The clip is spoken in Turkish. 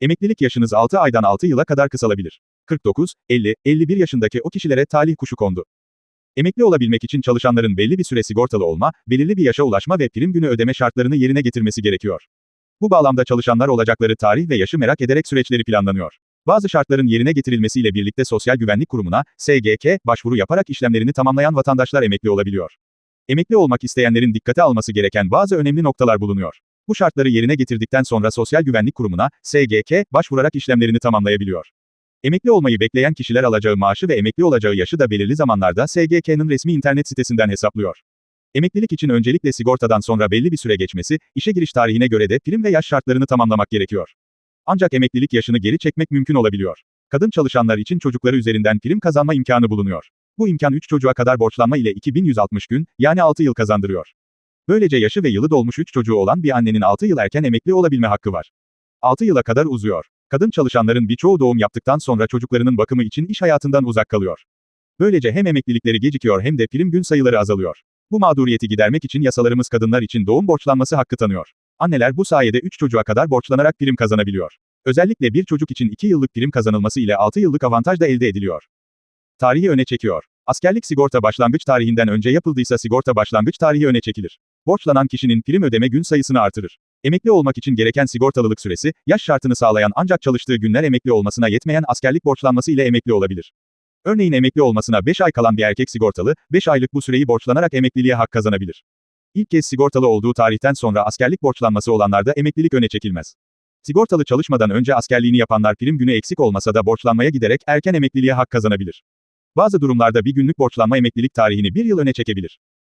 Emeklilik yaşınız 6 aydan 6 yıla kadar kısalabilir. 49, 50, 51 yaşındaki o kişilere talih kuşu kondu. Emekli olabilmek için çalışanların belli bir süre sigortalı olma, belirli bir yaşa ulaşma ve prim günü ödeme şartlarını yerine getirmesi gerekiyor. Bu bağlamda çalışanlar olacakları tarih ve yaşı merak ederek süreçleri planlanıyor. Bazı şartların yerine getirilmesiyle birlikte Sosyal Güvenlik Kurumu'na, SGK, başvuru yaparak işlemlerini tamamlayan vatandaşlar emekli olabiliyor. Emekli olmak isteyenlerin dikkate alması gereken bazı önemli noktalar bulunuyor. Bu şartları yerine getirdikten sonra Sosyal Güvenlik Kurumu'na, SGK, başvurarak işlemlerini tamamlayabiliyor. Emekli olmayı bekleyen kişiler alacağı maaşı ve emekli olacağı yaşı da belirli zamanlarda SGK'nın resmi internet sitesinden hesaplıyor. Emeklilik için öncelikle sigortadan sonra belli bir süre geçmesi, işe giriş tarihine göre de prim ve yaş şartlarını tamamlamak gerekiyor. Ancak emeklilik yaşını geri çekmek mümkün olabiliyor. Kadın çalışanlar için çocukları üzerinden prim kazanma imkanı bulunuyor. Bu imkan 3 çocuğa kadar borçlanma ile 2160 gün, yani 6 yıl kazandırıyor. Böylece yaşı ve yılı dolmuş 3 çocuğu olan bir annenin 6 yıl erken emekli olabilme hakkı var. 6 yıla kadar uzuyor. Kadın çalışanların birçoğu doğum yaptıktan sonra çocuklarının bakımı için iş hayatından uzak kalıyor. Böylece hem emeklilikleri gecikiyor hem de prim gün sayıları azalıyor. Bu mağduriyeti gidermek için yasalarımız kadınlar için doğum borçlanması hakkı tanıyor. Anneler bu sayede 3 çocuğa kadar borçlanarak prim kazanabiliyor. Özellikle bir çocuk için 2 yıllık prim kazanılması ile 6 yıllık avantaj da elde ediliyor. Tarihi öne çekiyor. Askerlik sigorta başlangıç tarihinden önce yapıldıysa sigorta başlangıç tarihi öne çekilir. Borçlanan kişinin prim ödeme gün sayısını artırır. Emekli olmak için gereken sigortalılık süresi, yaş şartını sağlayan ancak çalıştığı günler emekli olmasına yetmeyen askerlik borçlanması ile emekli olabilir. Örneğin emekli olmasına 5 ay kalan bir erkek sigortalı, 5 aylık bu süreyi borçlanarak emekliliğe hak kazanabilir. İlk kez sigortalı olduğu tarihten sonra askerlik borçlanması olanlarda emeklilik öne çekilmez. Sigortalı çalışmadan önce askerliğini yapanlar prim günü eksik olmasa da borçlanmaya giderek erken emekliliğe hak kazanabilir. Bazı durumlarda bir günlük borçlanma emeklilik tarihini bir yıl öne çekebilir.